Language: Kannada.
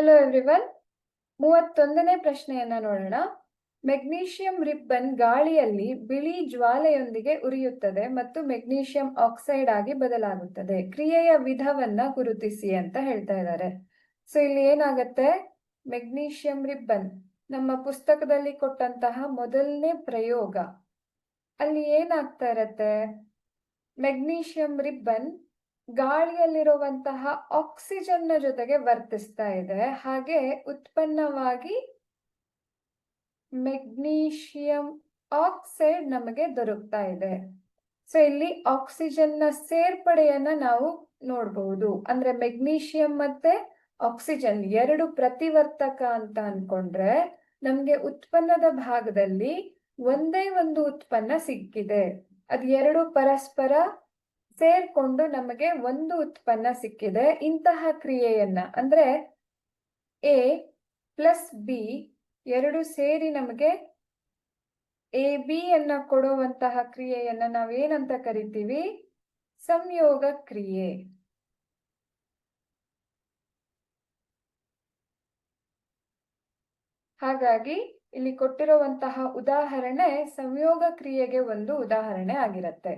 ಹೆಲೋ ಎವ್ರಿವನ್ ಮೂವತ್ತೊಂದನೇ ಪ್ರಶ್ನೆಯನ್ನ ನೋಡೋಣ. ಮೆಗ್ನೀಷಿಯಂ ರಿಬ್ಬನ್ ಗಾಳಿಯಲ್ಲಿ ಬಿಳಿ ಜ್ವಾಲೆಯೊಂದಿಗೆ ಉರಿಯುತ್ತದೆ ಮತ್ತು ಮೆಗ್ನೀಷಿಯಂ ಆಕ್ಸೈಡ್ ಆಗಿ ಬದಲಾಗುತ್ತದೆ. ಕ್ರಿಯೆಯ ವಿಧವನ್ನ ಗುರುತಿಸಿ ಅಂತ ಹೇಳ್ತಾ ಇದ್ದಾರೆ. ಸೊ ಇಲ್ಲಿ ಏನಾಗತ್ತೆ? ಮೆಗ್ನೀಷಿಯಂ ರಿಬ್ಬನ್ ನಮ್ಮ ಪುಸ್ತಕದಲ್ಲಿ ಕೊಟ್ಟಂತಹ ಮೊದಲನೇ ಪ್ರಯೋಗ. ಅಲ್ಲಿ ಏನಾಗ್ತಾ ಇರತ್ತೆ? ಮೆಗ್ನೀಷಿಯಂ ರಿಬ್ಬನ್ ಗಾಳಿಯಲ್ಲಿರುವಂತಹ ಆಕ್ಸಿಜನ್ನ ಜೊತೆಗೆ ವರ್ತಿಸ್ತಾ ಇದೆ. ಹಾಗೆ ಉತ್ಪನ್ನವಾಗಿ ಮೆಗ್ನೀಷಿಯಂ ಆಕ್ಸೈಡ್ ನಮಗೆ ದೊರಕ್ತಾ ಇದೆ. ಸೊ ಇಲ್ಲಿ ಆಕ್ಸಿಜನ್ನ ಸೇರ್ಪಡೆಯನ್ನ ನಾವು ನೋಡಬಹುದು ಅಂದ್ರೆ ಮೆಗ್ನೀಷಿಯಂ ಮತ್ತೆ ಆಕ್ಸಿಜನ್ ಎರಡು ಪ್ರತಿವರ್ತಕ ಅಂತ ಅನ್ಕೊಂಡ್ರೆ ನಮ್ಗೆ ಉತ್ಪನ್ನದ ಭಾಗದಲ್ಲಿ ಒಂದೇ ಒಂದು ಉತ್ಪನ್ನ ಸಿಕ್ಕಿದೆ. ಅದು ಎರಡು ಪರಸ್ಪರ ಸೇರ್ಕೊಂಡು ನಮಗೆ ಒಂದು ಉತ್ಪನ್ನ ಸಿಕ್ಕಿದೆ. ಇಂತಹ ಕ್ರಿಯೆಯನ್ನ ಅಂದ್ರೆ ಎ ಪ್ಲಸ್ ಬಿ ಎರಡು ಸೇರಿ ನಮಗೆ ಎ ಬಿ ಅನ್ನ ಕೊಡುವಂತಹ ಕ್ರಿಯೆಯನ್ನ ನಾವೇನಂತ ಕರಿತೀವಿ? ಸಂಯೋಗ ಕ್ರಿಯೆ. ಹಾಗಾಗಿ ಇಲ್ಲಿ ಕೊಟ್ಟಿರುವಂತಹ ಉದಾಹರಣೆ ಸಂಯೋಗ ಕ್ರಿಯೆಗೆ ಒಂದು ಉದಾಹರಣೆ ಆಗಿರತ್ತೆ.